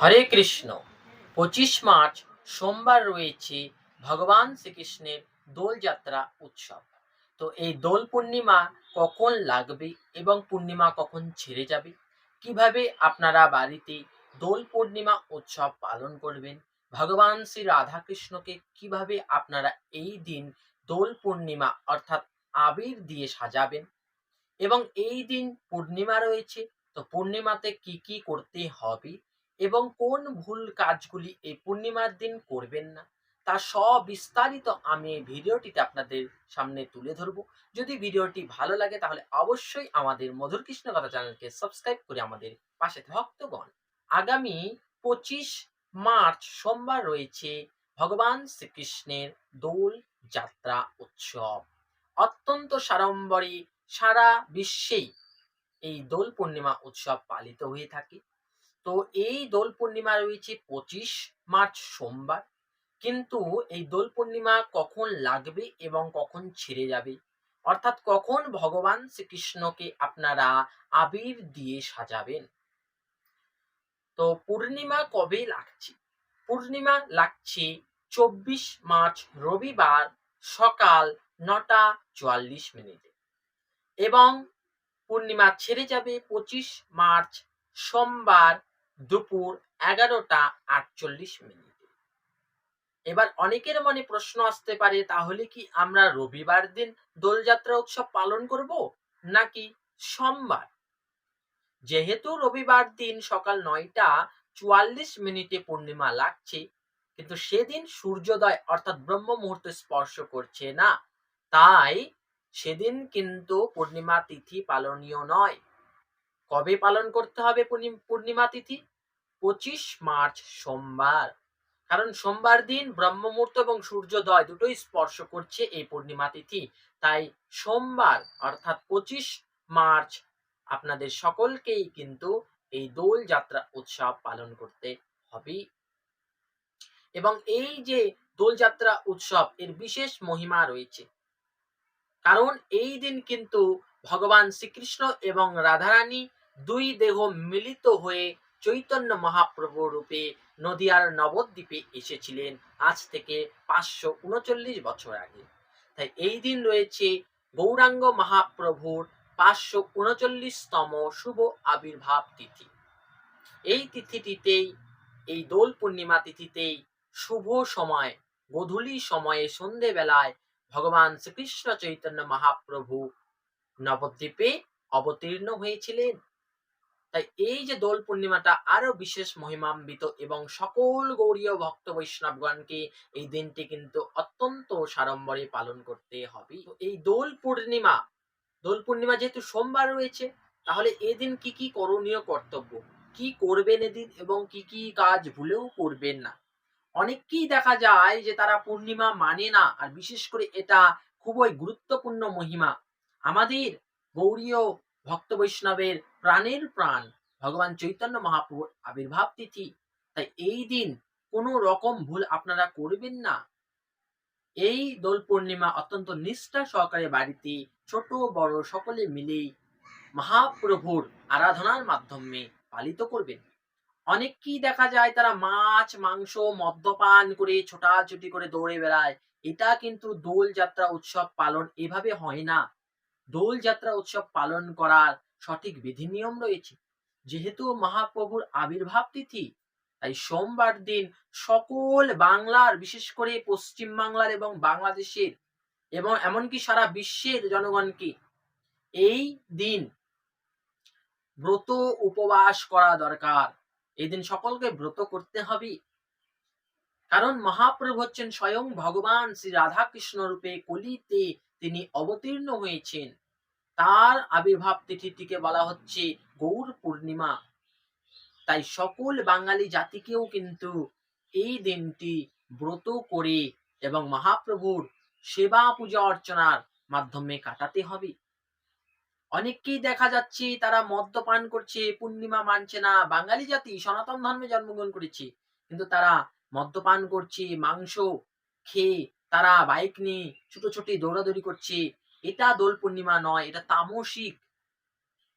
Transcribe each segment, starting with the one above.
হরে কৃষ্ণ। পঁচিশ মার্চ, সোমবার রয়েছে ভগবান শ্রীকৃষ্ণের দোলযাত্রা উৎসব। তো এই দোল পূর্ণিমা কখন লাগবে এবং পূর্ণিমা কখন ছেড়ে যাবে? কীভাবে আপনারা বাড়িতে দোল পূর্ণিমা উৎসব পালন করবেন? ভগবান শ্রী রাধাকৃষ্ণকে কীভাবে আপনারা এই দিন দোল পূর্ণিমা অর্থাৎ আবির দিয়ে সাজাবেন? এবং এই দিন পূর্ণিমা রয়েছে, তো পূর্ণিমাতে কি কি করতে হবে? এবং কোন ভুল কাজগুলি এই পূর্ণিমার দিন করবেন না, তা সবিস্তারিত আমি এই ভিডিওটিতে আপনাদের সামনে তুলে ধরবো। যদি ভিডিওটি ভালো লাগে তাহলে অবশ্যই আমাদের মধুর কৃষ্ণ কথা চ্যানেলকে সাবস্ক্রাইব করে আমাদের পাশে ভক্তগণ। আগামী পঁচিশ মার্চ সোমবার রয়েছে ভগবান শ্রীকৃষ্ণের দোল যাত্রা উৎসব। অত্যন্ত সাড়ম্বরে সারা বিশ্বেই এই দোল পূর্ণিমা উৎসব পালিত হয়ে থাকে। তো এই দোল পূর্ণিমা রয়েছে পঁচিশ মার্চ সোমবার। কিন্তু এই দোল পূর্ণিমা কখন লাগবে এবং কখন ছেড়ে যাবে? অর্থাৎ কখন ভগবান শ্রীকৃষ্ণকে আপনারা আবির দিয়ে সাজাবেন? তো পূর্ণিমা কবে লাগছে? পূর্ণিমা লাগছে চব্বিশ মার্চ রবিবার সকাল নটা চুয়াল্লিশ মিনিটে। এবং পূর্ণিমা ছেড়ে যাবে পঁচিশ মার্চ সোমবার দুপুর এগারোটা আটচল্লিশ মিনিটে। এবার অনেকের মনে প্রশ্ন আসতে পারে, তাহলে কি আমরা রবিবার দিন দোলযাত্রা উৎসব পালন করব, নাকি সোমবার? যেহেতু রবিবার দিন সকাল নয়টা চুয়াল্লিশ মিনিটে পূর্ণিমা লাগছে, কিন্তু সেদিন সূর্যোদয় অর্থাৎ ব্রহ্ম মুহূর্ত স্পর্শ করছে না। তাই সেদিন কিন্তু পূর্ণিমা তিথি পালনীয় নয়। কবে পালন করতে হবে পূর্ণি- পূর্ণিমা তিথি? পঁচিশ মার্চ সোমবার। কারণ সোমবার দিন ব্রহ্ম মুহূর্ত এবং সূর্যোদয় দুটোই স্পর্শ করছে এই পূর্ণিমা তিথি। তাই সোমবার, অর্থাৎ পঁচিশ মার্চ, আপনাদের সকলকেই কিন্তু এই দোল যাত্রা উৎসব পালন করতে হবে। এবং এই যে দোলযাত্রা উৎসব, এর বিশেষ মহিমা রয়েছে। কারণ এই দিন কিন্তু ভগবান শ্রীকৃষ্ণ এবং রাধারানী দুই দেহ মিলিত হয়ে চৈতন্য মহাপ্রভু রূপে নদিয়ার নবদ্বীপে এসেছিলেন আজ থেকে পাঁচশো উনচল্লিশ বছর আগে। তাই এই দিন রয়েছে গৌরাঙ্গ মহাপ্রভুর পাঁচশো উনচল্লিশতম শুভ আবির্ভাব তিথি। এই তিথিটিতেই, এই দোল পূর্ণিমা তিথিতেই শুভ সময়, গোধূলি সময়ে সন্ধেবেলায় ভগবান শ্রীকৃষ্ণ চৈতন্য মহাপ্রভু নবদ্বীপে অবতীর্ণ হয়েছিলেন। তাই এই যে দোল পূর্ণিমাটা আরও বিশেষ মহিমান্বিত এবং সকল গৌরীয় ভক্ত বৈষ্ণবগণকে এই দিনটি কিন্তু অত্যন্ত সাড়ম্বরে পালন করতে হবে। এই দোল পূর্ণিমা দোল পূর্ণিমা যেহেতু সোমবার রয়েছে, তাহলে এদিন কি কি করণীয় কর্তব্য? কি করবেন এদিন এবং কি কি কাজ ভুলেও করবেন না? অনেককেই দেখা যায় যে তারা পূর্ণিমা মানে না, আর বিশেষ করে এটা খুবই গুরুত্বপূর্ণ মহিমা। আমাদের গৌরীয় ভক্ত বৈষ্ণবের প্রাণের প্রাণ ভগবান চৈতন্য মহাপ্রভুর আবির্ভাব তিথি। তাই এই দিন কোনো রকম ভুল আপনারা করবেন না। এই দোল পূর্ণিমা অত্যন্ত নিষ্ঠা সহকারে বাড়িতে ছোট, বড় সকলে মিলেই মহাপ্রভুর আরাধনার মাধ্যমে পালিত করবেন। অনেককেই দেখা যায় তারা মাছ, মাংস, মদ্যপান করে ছোটাছুটি করে দৌড়ে বেড়ায়। এটা কিন্তু দোল যাত্রা উৎসব পালন এভাবে হয় না। দোল যাত্রা উৎসব পালন করার সঠিক বিধি নিয়ম রয়েছে। যেহেতু মহাপ্রভুর আবির্ভাব তিথি, তাই সোমবার দিন সকল বাংলার, বিশেষ করে পশ্চিম বাংলার এবং বাংলাদেশের এবং এমনকি সারা বিশ্বের জনগণকে এই দিন ব্রত উপবাস করা দরকার। এই দিন সকলকে ব্রত করতে হবে। কারণ মহাপ্রভু হচ্ছেন স্বয়ং ভগবান শ্রী রাধাকৃষ্ণ রূপে কলিতে তিনি অবতীর্ণ হয়েছেন। তার আবির্ভাব তিথিটিকে বলা হচ্ছে গৌর পূর্ণিমা। তাই সকল বাঙালি জাতিকেও কিন্তু এই দিনটি ব্রত করে এবং মহাপ্রভুর সেবা পূজা অর্চনার মাধ্যমে কাটাতে হবে। অনেককেই দেখা যাচ্ছে তারা মদ্যপান করছে, পূর্ণিমা মানছে না, বাঙালি জাতি, সনাতন ধর্মে জন্মগ্রহণ করেছে। কিন্তু তারা মদ্যপান করছে, মাংস খেয়ে তারা বাইক নিয়ে ছুটোছুটি দৌড়াদৌড়ি করছে। এটা দোল পূর্ণিমা নয়, এটা তামসিক।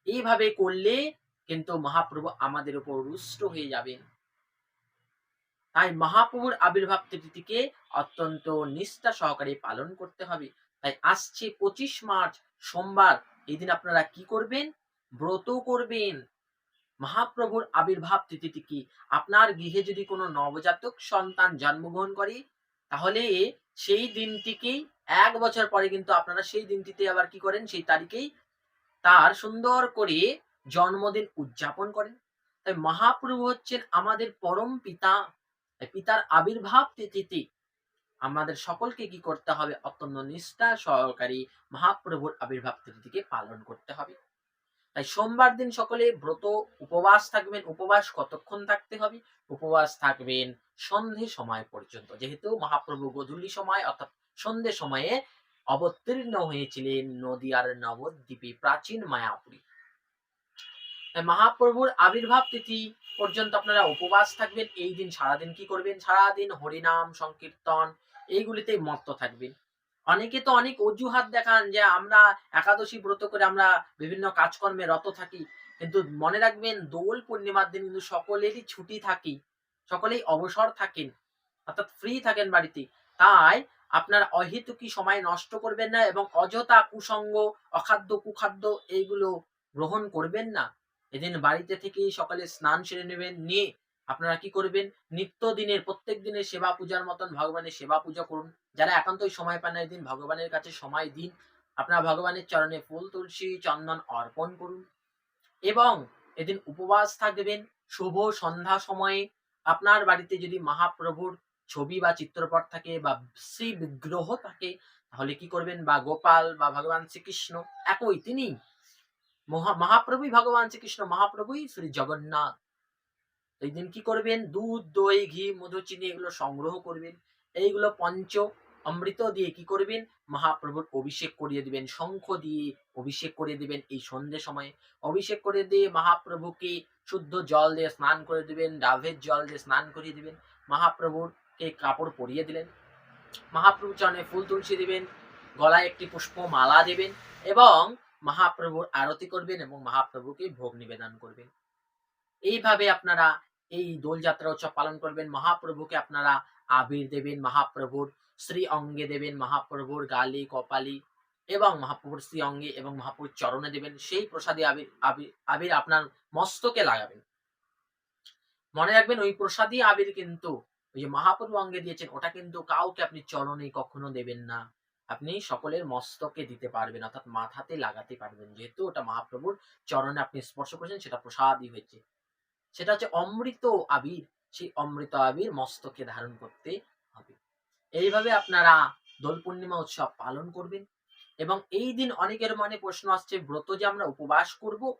এইভাবে করলে কিন্তু মহাপ্রভু আমাদের উপর রুষ্ট হয়ে যাবেন। তাই মহাপ্রভুর আবির্ভাব তিথিটিকে অত্যন্ত নিষ্ঠা সহকারে পালন করতে হবে। তাই আসছে পঁচিশ মার্চ, সোমবার। এই দিন আপনারা কি করবেন? ব্রত করবেন। মহাপ্রভুর আবির্ভাব তিথিটিকে আপনার গৃহে যদি কোনো নবজাতক সন্তান জন্মগ্রহণ করে তাহলে সেই দিনটিকেই, এক বছর পরে কিন্তু আপনারা সেই দিনটিতে আবার কি করেন? সেই তারিখেই তার সুন্দর করে জন্মদিন উদযাপন করেন। তাই মহাপ্রভু হচ্ছেন আমাদের পরম পিতা। পিতার আবির্ভাব তিথিতে আমাদের সকলকে কি করতে হবে? অত্যন্ত নিষ্ঠা সহকারী মহাপ্রভুর আবির্ভাব তিথিকে পালন করতে হবে। তাই সোমবার দিন সকলে ব্রত, উপবাস থাকবেন। উপবাস কতক্ষণ থাকতে হবে? উপবাস থাকবেন সন্ধে সময় পর্যন্ত। যেহেতু মহাপ্রভু গধূলি সময়, অর্থাৎ সন্ধে সময়ে অবতীর্ণ হয়েছিলেন নদিয়ার নবদ্বীপে প্রাচীন মায়াপুরী। মহাপ্রভুর আবির্ভাব তিথি পর্যন্ত আপনারা উপবাস থাকবেন, এই দিন সারাদিন কি করবেন? সারাদিন হরিনাম, সংকীর্তন, এইগুলিতেই মত্ত থাকবেন। অনেকে তো অনেক অজুহাত দেখান যে আমরা একাদশী ব্রত করে আমরা বিভিন্ন কাজকর্মে রত থাকি, কিন্তু মনে রাখবেন দোল পূর্ণিমার দিন কিন্তু সকলেরই ছুটি থাকি। সকলেই অবসর থাকেন, অর্থাৎ ফ্রি থাকেন বাড়িতে। তাই আপনার অহেতুকি সময় নষ্ট করবেন না এবং অযথা কুসঙ্গ অখাদ্য, কুখাদ্য এইগুলো গ্রহণ করবেন না। এদিন বাড়িতে থেকেই সকালে স্নান সেরে নেবেন, নিয়ে আপনারা কি করবেন? নিত্য দিনের প্রত্যেক দিনের সেবা পূজার মতন ভগবানের সেবা পূজা করুন। যারা একান্তই সময় পান না, এদিন ভগবানের কাছে সময় দিন। আপনারা ভগবানের চরণে ফুল তুলসী চন্দন অর্পণ করুন এবং এদিন উপবাস থাকবেন। শুভ সন্ধ্যা সময়ে আপনার বাড়িতে যদি মহাপ্রভুর ছবি বা চিত্রপট থাকে বা শ্রী বিগ্রহ থাকে, তাহলে কি করবেন? বা গোপাল বা ভগবান শ্রীকৃষ্ণ একই তিনি। মহা- মহাপ্রভুই ভগবান শ্রীকৃষ্ণ, মহাপ্রভুই শ্রী জগন্নাথ। এই দিন কি করবেন? দুধ, দই, ঘি মধু চিনি এগুলো সংগ্রহ করবেন। এইগুলো পঞ্চ অমৃত দিয়ে কি করবেন? মহাপ্রভুর অভিষেক করিয়ে দিবেন, শঙ্খ দিয়ে অভিষেক করিয়ে দিবেন এই সন্ধ্যে সময়ে। অভিষেক করে দিয়ে মহাপ্রভুকে শুদ্ধ জল দিয়ে স্নান করে দিবেন ডাভের জল দিয়ে স্নান করিয়ে দিবেন। মহাপ্রভুর কে কাপড় পরিয়ে দিলেন। মহাপ্রভু চরণে ফুল তুলসী দিবেন, গলায় একটি পুষ্প মালা দেবেন এবং মহাপ্রভুর আরতি করবেন এবং মহাপ্রভুকে ভোগ নিবেদন করবেন। এইভাবে আপনারা এই দোলযাত্রা উৎসব পালন করবেন। মহাপ্রভুকে আপনারা আবির দেবেন। মহাপ্রভুর শ্রী অঙ্গে দেবেন, মহাপ্রভুর গালি, কপালি এবং মহাপ্রভুর শ্রী অঙ্গে এবং মহাপ্রভুর চরণে দেবেন, সেই প্রসাদী আবির আবির আপনার মস্তকে লাগাবেন। মনে রাখবেন ওই প্রসাদী আবির কিন্তু, ওই যে মহাপ্রভু অঙ্গে দিয়েছেন, ওটা কিন্তু কাউকে আপনি চরণে কখনো দেবেন না। আপনি সকলের মস্তকে দিতে পারবেন, অর্থাৎ মাথাতে লাগাতে পারবেন। যেহেতু ওটা মহাপ্রভুর চরণে আপনি স্পর্শ করেছেন, সেটা প্রসাদই হয়েছে। সেটা হচ্ছে অমৃত আবির, সেই অমৃত আবির মস্তকে ধারণ করতে হবে। এইভাবে আপনারা দোল পূর্ণিমা উৎসব পালন করবেন। এবং এই দিন অনেকের মনে প্রশ্ন আসছে, ব্রত যে আমরা উপবাস করব,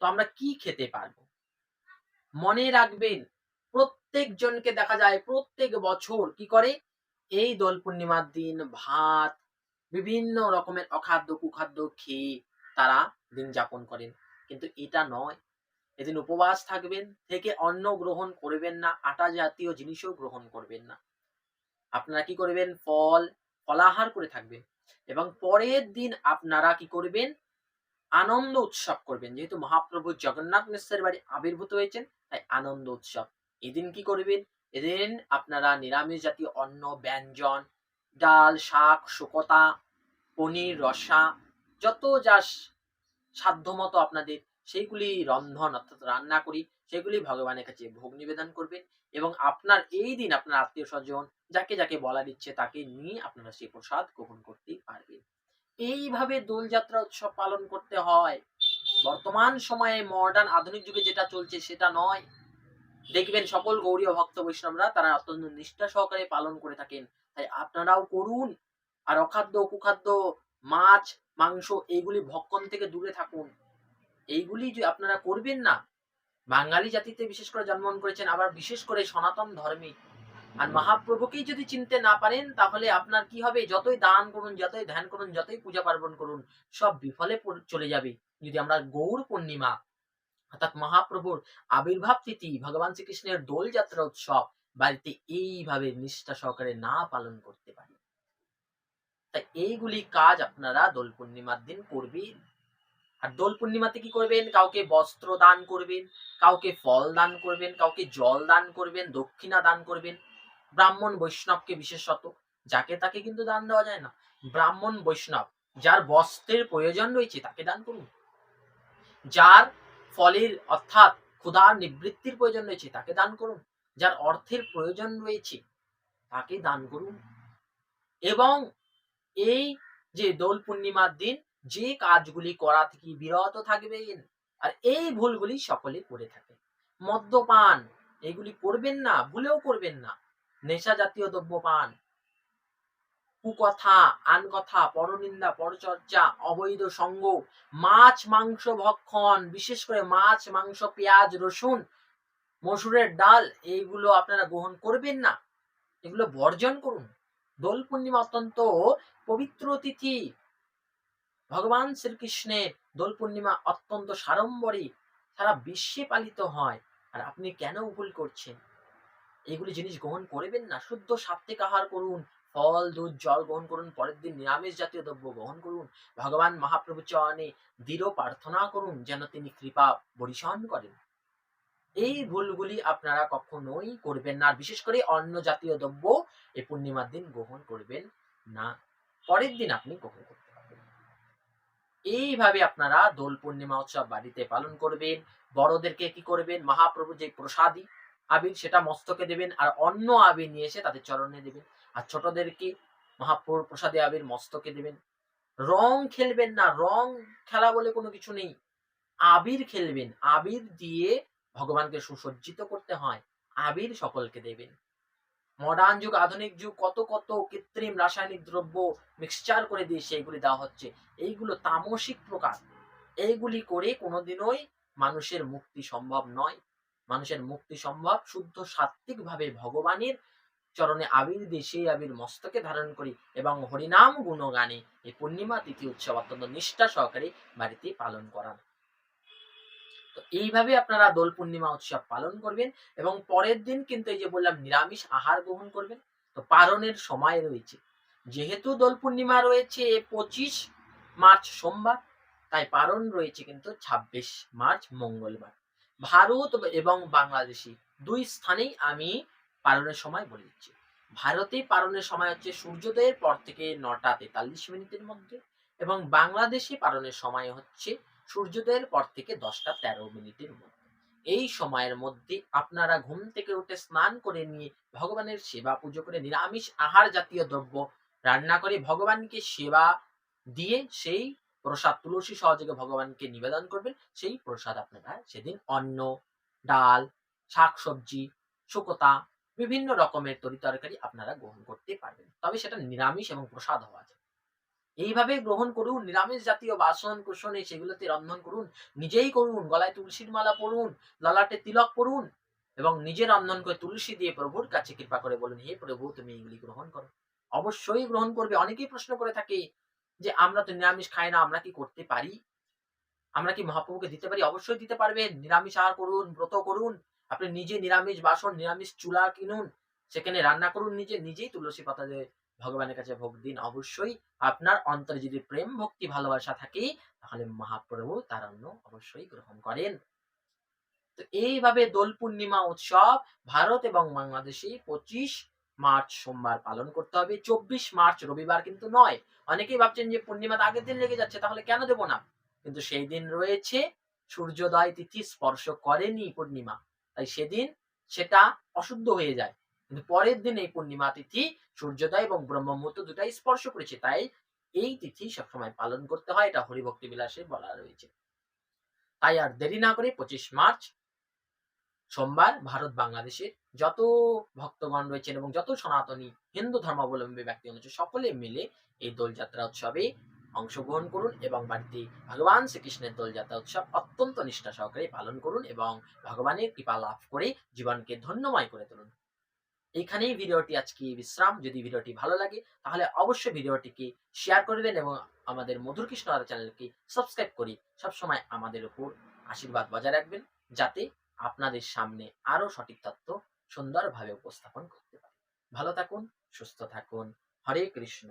তো আমরা কি খেতে পারব? মনে রাখবেন প্রত্যেক জনকে দেখা যায়, প্রত্যেক বছর কি করে? এই দোল পূর্ণিমার দিন ভাত, বিভিন্ন রকমের অখাদ্য, কুখাদ্য খেয়ে তারা দিন যাপন করেন। কিন্তু এটা নয়। এদিন উপবাস থাকবেন, থেকে অন্ন গ্রহণ করবেন না, আটা জাতীয় জিনিসও গ্রহণ করবেন না। আপনারা কি করবেন? ফল, ফলাহার করে থাকবেন। এবং পরের দিন আপনারা কি করবেন? আনন্দ উৎসব করবেন। যেহেতু মহাপ্রভু জগন্নাথ মিশ্রের বাড়ি আবির্ভূত হয়েছেন, তাই আনন্দ উৎসব। এদিন কি করবেন? এদিন আপনারা নিরামিষ জাতীয় অন্ন, ব্যঞ্জন, ডাল, শাক, শুকতা, পনির, রসা, যত যা সাধ্যমতো আপনাদের, সেইগুলি রন্ধন অর্থাৎ রান্না করি। সেগুলি ভগবানের কাছে ভোগ নিবেদন করবেন এবং আপনার এই দিন আপনার আত্মীয় স্বজন যাকে যাকে বলা দিচ্ছে তাকে নিয়ে আপনারা সেই প্রসাদ গ্রহণ করতে পারবেন। এইভাবে দোলযাত্রা উৎসব পালন করতে হয়। বর্তমান সময়ে মডার্ন আধুনিক যুগে যেটা চলছে সেটা নয়। দেখবেন সকল গৌরী ভক্ত বৈষ্ণবরা তারা অত্যন্ত নিষ্ঠা সহকারে পালন করে থাকেন। তাই আপনারাও করুন। আর অখাদ্য, কুখাদ্য, মাছ, মাংস, এইগুলি ভক্ষণ থেকে দূরে থাকুন। এইগুলি যে আপনারা করবেন না বাঙালি জাতিতে বিশেষ করে জন্মগ্রহণ করেছেন আবার বিশেষ করে সনাতন ধর্মে। আর মহাপ্রভুকেই যদি চিনতে না পারেন তাহলে আপনার কি হবে? যতই দান করুন যতই ধ্যান করুন যতই পূজা পার্বণ করুন সব বিফলে চলে যাবে। যদি আমরা গৌর পূর্ণিমা অর্থাৎ মহাপ্রভুর আবির্ভাব তিথি ভগবান শ্রীকৃষ্ণের দোলযাত্রা উৎসব বাড়িতে এইভাবে নিষ্ঠা সহকারে না পালন করতে পারি তাই এইগুলি কাজ আপনারা দোল পূর্ণিমার দিন করবেন। আর দোল পূর্ণিমাতে কি করবেন? কাউকে বস্ত্র দান করবেন, কাউকে ফল দান করবেন, কাউকে জল দান করবেন, দক্ষিণা দান করবেন। ব্রাহ্মণ বৈষ্ণবকে বিশেষত, যাকে তাকে কিন্তু দান দেওয়া যায় না। ব্রাহ্মণ বৈষ্ণব, যার বস্ত্রের প্রয়োজন রয়েছে, তাকে দান করুন। যার ফলের, অর্থাৎ ক্ষুধার নিবৃত্তির প্রয়োজন রয়েছে, তাকে দান করুন। যার অর্থের প্রয়োজন রয়েছে, তাকে দান করুন। এবং এই যে দোল পূর্ণিমার দিন যে কাজগুলি করা থেকে বিরত থাকবেন আর এই ভুলগুলি সকলে করে থাকে। মদ্যপান, এগুলি করবেন না, ভুলেও করবেন না। নেশা জাতীয় দ্রব্য পান কুকথা, আনকথা, পরনিন্দা, পরচর্চা, অবৈধ সঙ্গ, মাছ, মাংস ভক্ষণ, বিশেষ করে মাছ, মাংস, পেঁয়াজ, রসুন, মসুরের ডাল, এইগুলো আপনারা গ্রহণ করবেন না। এগুলো বর্জন করুন। দোল পূর্ণিমা অত্যন্ত পবিত্র তিথি। ভগবান শ্রীকৃষ্ণের দোল পূর্ণিমা অত্যন্ত সাড়ম্বরে সারা বিশ্বে পালিত হয়। আর আপনি কেন ভুল করছেন? এগুলি জিনিস গ্রহণ করবেন না। শুদ্ধ সাত্বিক আহার করুন, ফল, দুধ, জল গ্রহণ করুন, পরের দিন নিরামিষ জাতীয় দ্রব্য গ্রহণ করুন, ভগবান মহাপ্রভু চরণে দৃঢ় প্রার্থনা করুন, যেন তিনি কৃপা বরিশন করেন। এই ভুলগুলি আপনারা কখনোই করবেন না। বিশেষ করে অন্য জাতীয় দ্রব্য এই পূর্ণিমার দিন গ্রহণ করবেন না। পরের দিন আপনি গ্রহণ করতে পারবেন এইভাবে আপনারা দোল পূর্ণিমা উৎসব বাড়িতে পালন করবেন, বড়দেরকে কি করবেন, মহাপ্রভু যে প্রসাদী আবির সেটা মস্তকে দেবেন আর অন্য আবির নিয়ে এসে তাদের চরণে দেবেন। আর ছোটদেরকে মহাপ্রভুর প্রসাদে আবির মস্তকে দেবেন। রং খেলবেন না, রং খেলা বলে কোনো কিছু নেই। আবির খেলবেন, আবির দিয়ে ভগবানকে সুসজ্জিত করতে হয়, আবির সকলকে দেবেন। মডার্ন যুগ, আধুনিক যুগ, কত কত কৃত্রিম রাসায়নিক দ্রব্য মিক্সচার করে দিয়ে সেইগুলি দেওয়া হচ্ছে। এইগুলো তামসিক প্রকার। এইগুলি করে কোনোদিনই মানুষের মুক্তি সম্ভব নয়। মানুষের মুক্তি সম্ভব শুদ্ধ সাত্বিক ভাবে ভগবানের চরণে আবির দিয়ে সেই আবির মস্তকে ধারণ করি এবং হরিনাম গুণগানে এই পূর্ণিমা তিথি উৎসব অত্যন্ত নিষ্ঠা সহকারে বাড়িতে পালন করান। তো এইভাবে আপনারা দোল পূর্ণিমা উৎসব পালন করবেন এবং পরের দিন কিন্তু এই যে বললাম নিরামিষ আহার গ্রহণ করবেন। তো পালনের সময় রয়েছে। যেহেতু দোল পূর্ণিমা রয়েছে পঁচিশ মার্চ সোমবার, তাই পালন রয়েছে কিন্তু ছাব্বিশ মার্চ মঙ্গলবার। ভারত এবং বাংলাদেশি দুই স্থানেই আমি পালনের সময় বলে দিচ্ছি। ভারতে পালনের সময় হচ্ছে সূর্যোদয়ের পর থেকে নটা তেতাল্লিশ মিনিটের মধ্যে এবং বাংলাদেশে পালনের সময় হচ্ছে সূর্যোদয়ের পর থেকে দশটা তেরো মিনিটের মধ্যে। এই সময়ের মধ্যে আপনারা ঘুম থেকে উঠে স্নান করে নিয়ে ভগবানের সেবা পুজো করে নিরামিষ আহার জাতীয় দ্রব্য রান্না করে ভগবানকে সেবা দিয়ে সেই প্রসাদ, তুলসী সহযোগে ভগবানকে নিবেদন করবেন। সেই প্রসাদ আপনারা সেদিন অন্ন, ডাল, শাকসবজি, শুকতা, বিভিন্ন রকমের তরি তরকারি আপনারা গ্রহণ করতে পারবেন। তবে সেটা নিরামিষ এবং প্রসাদ হওয়া যায়। এইভাবে গ্রহণ করুন, নিরামিষ জাতীয় বাসন, কুসনে সেগুলোতে রন্ধন করুন, নিজেই করুন, গলায় তুলসীর মালা পরুন ললাটে তিলক পরুন এবং নিজে রন্ধন করে তুলসী দিয়ে প্রভুর কাছে কৃপা করে বলুন, হে প্রভু, তুমি এগুলি গ্রহণ করো। অবশ্যই গ্রহণ করবে। অনেকেই প্রশ্ন করে থাকে যে, আমরা তো নিরামিষ খাই না, আমরা কি করতে পারি? আমরা কি মহাপ্রভুকে দিতে পারি? অবশ্যই দিতে পারবেন। নিরামিষ আহার করুন, ব্রত করুন, আপনি নিজে নিরামিষ বাসন, নিরামিষ চুলা কিনুন, সেখানে রান্না করুন নিজে, নিজেই তুলসী পাতা দিয়ে ভগবানের কাছে ভোগ দিন অবশ্যই। আপনার অন্তরে যদি প্রেম, ভক্তি, ভালোবাসা থাকে, তাহলে মহাপ্রভু তার অন্ন অবশ্যই গ্রহণ করেন। তো এইভাবে দোল পূর্ণিমা উৎসব ভারত এবং বাংলাদেশে পঁচিশ মার্চ সোমবার পালন করতে হবে। চব্বিশ মার্চ রবিবার কিন্তু নয়। অনেকেই ভাবছেন যে পূর্ণিমা আগের দিন লেগে যাচ্ছে, তাহলে কেন দেব না? কিন্তু সেই দিন রয়েছে, সূর্যোদয় তিথি স্পর্শ করেনি পূর্ণিমা। তাই সেদিন সেটা অশুদ্ধ হয়ে যায়। কিন্তু পরের দিন এই পূর্ণিমা তিথি সূর্যোদয় এবং ব্রহ্ম মুহূর্ত দুটাই স্পর্শ করেছে, তাই এই তিথি সবসময় পালন করতে হয়, এটা হরিভক্তি বিলাসে বলা রয়েছে। তাই আর দেরি না করে পঁচিশ মার্চ, সোমবার ভারত বাংলাদেশের যত ভক্তগণ রয়েছেন এবং যত সনাতনী হিন্দু ধর্মাবলম্বী ব্যক্তি রয়েছে সকলে মিলে এই দোলযাত্রা উৎসবে অংশগ্রহণ করুন এবং বাড়িতে ভগবান শ্রীকৃষ্ণের দোলযাত্রা উৎসব অত্যন্ত নিষ্ঠা সহকারে পালন করুন এবং ভগবানের কৃপা লাভ করে জীবনকে ধন্যময় করে তুলুন। এইখানেই ভিডিওটি আজকে বিশ্রাম। যদি ভিডিওটি ভালো লাগে, তাহলে অবশ্যই ভিডিওটিকে শেয়ার করবেন এবং আমাদের মধুর কৃষ্ণ আদা চ্যানেলকে সাবস্ক্রাইব করে সবসময় আমাদের উপর আশীর্বাদ বজায় রাখবেন, যাতে আপনাদের সামনে আরও সঠিক তথ্য সুন্দরভাবে উপস্থাপন করতে পারে। ভালো থাকুন, সুস্থ থাকুন। হরে কৃষ্ণ।